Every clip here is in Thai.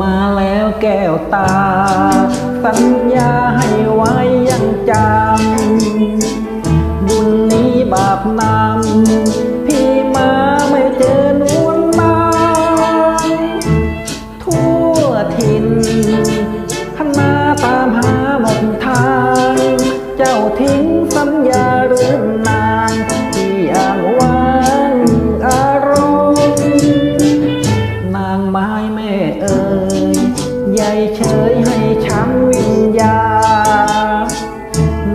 มาแล้วแก้วตา สัญญาให้ ไม้แม่เอ่ยใหญ่เฉยให้ช้ำวิญญาณ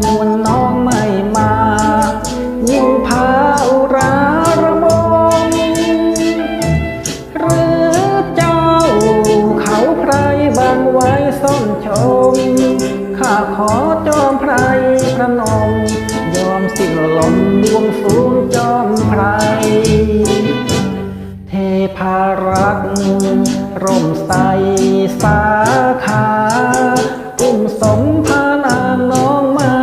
นวลน้องไม่มา ยิ่งพาอุราระมมหรือเจ้าเขาไพรบางไว้ซ่อนชม ข้าขอจอมไพรพระนม ยอมสิ้นลมบวงสู สสาขาอุ้มสมพานางน้องมา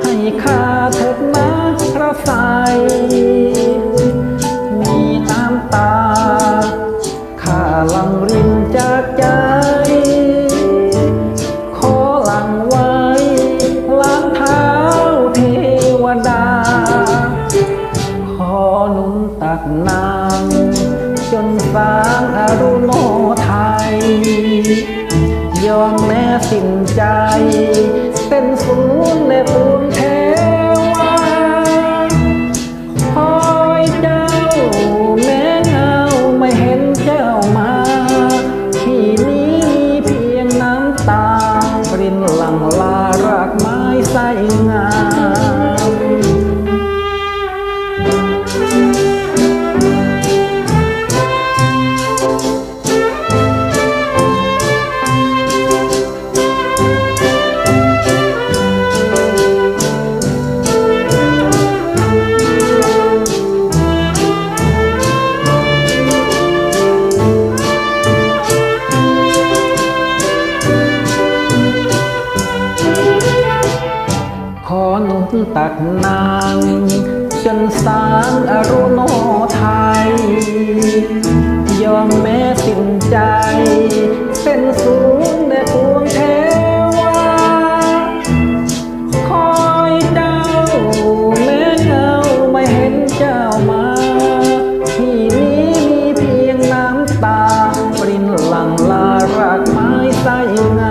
ให้ข้าเถิดนะพระใสยมีน้ำตา ข้าลังรินจากใจ ขอหลังไว้ล้างเท้าเทวดา ขอหนุนตักนาง จนสางอารุโนไทย ยอมแม้สิ้นใจ เป็นศูนย์ในปวงเทวาคอยเจ้า แม้เงาไม่เห็นเจ้ามา ที่นี้มีเพียงน้ำตารินหลังลารากไม้ใสงา อนุนตักนางจนสางอรุโนไทย ยอมแม้สิ้นใจ เป็นศูนย์ในปวงเทวา คอยเจ้าแม้เงาไม่เห็นเจ้ามา ที่นี้มีเพียงน้ำตา ปรินหลังลารากไม้ใสง